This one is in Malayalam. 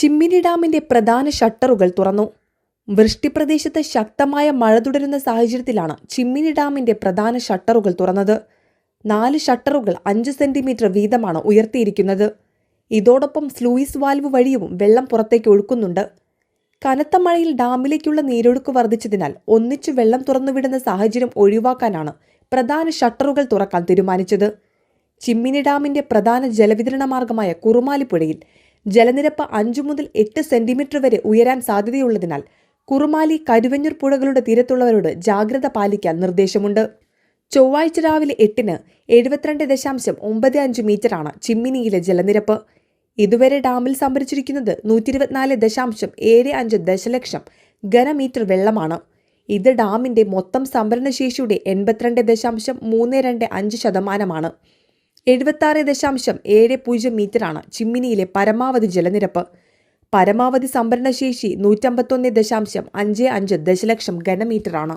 ചിമ്മിനി ഡാമിന്റെ പ്രധാന ഷട്ടറുകൾ തുറന്നു. വൃഷ്ടിപ്രദേശത്ത് ശക്തമായ മഴ തുടരുന്ന സാഹചര്യത്തിലാണ് ചിമ്മിനി ഡാമിന്റെ പ്രധാന ഷട്ടറുകൾ തുറന്നത്. നാല് ഷട്ടറുകൾ അഞ്ച് സെന്റിമീറ്റർ വീതമാണ് ഉയർത്തിയിരിക്കുന്നത്. ഇതോടൊപ്പം സ്ലൂയിസ് വാൽവ് വഴിയും വെള്ളം പുറത്തേക്ക് ഒഴുക്കുന്നുണ്ട്. കനത്ത മഴയിൽ ഡാമിലേക്കുള്ള നീരൊഴുക്ക് വർദ്ധിച്ചതിനാൽ ഒന്നിച്ചു വെള്ളം തുറന്നുവിടുന്ന സാഹചര്യം ഒഴിവാക്കാനാണ് പ്രധാന ഷട്ടറുകൾ തുറക്കാൻ തീരുമാനിച്ചത്. ചിമ്മിനി ഡാമിന്റെ പ്രധാന ജലവിതരണ മാർഗമായ കുറുമാലിപ്പുഴയിൽ ജലനിരപ്പ് അഞ്ചു മുതൽ എട്ട് സെന്റിമീറ്റർ വരെ ഉയരാൻ സാധ്യതയുള്ളതിനാൽ കുറുമാലി കരുവഞ്ഞൂർ പുഴകളുടെ തീരത്തുള്ളവരോട് ജാഗ്രത പാലിക്കാൻ നിർദ്ദേശമുണ്ട്. ചൊവ്വാഴ്ച രാവിലെ എട്ടിന് എഴുപത്തിരണ്ട് ദശാംശം ഒമ്പത് അഞ്ച് മീറ്ററാണ് ചിമ്മിനിയിലെ ജലനിരപ്പ്. ഇതുവരെ ഡാമിൽ സംഭരിച്ചിരിക്കുന്നത് നൂറ്റി ഇരുപത്തിനാല് ദശാംശം ഏഴ് അഞ്ച് ദശലക്ഷം ഘനമീറ്റർ വെള്ളമാണ്. ഇത് ഡാമിന്റെ മൊത്തം സംഭരണശേഷിയുടെ എൺപത്തിരണ്ട് ദശാംശം മൂന്ന് രണ്ട് അഞ്ച് ശതമാനമാണ്. എഴുപത്തി ദശാംശം ഏഴ് പൂജ്യം മീറ്ററാണ് ചിമ്മിനിയിലെ പരമാവധി ജലനിരപ്പ്. പരമാവധി സംഭരണശേഷി നൂറ്റമ്പത്തൊന്ന് ദശാംശം അഞ്ച് അഞ്ച് ദശലക്ഷം ഘനമീറ്ററാണ്.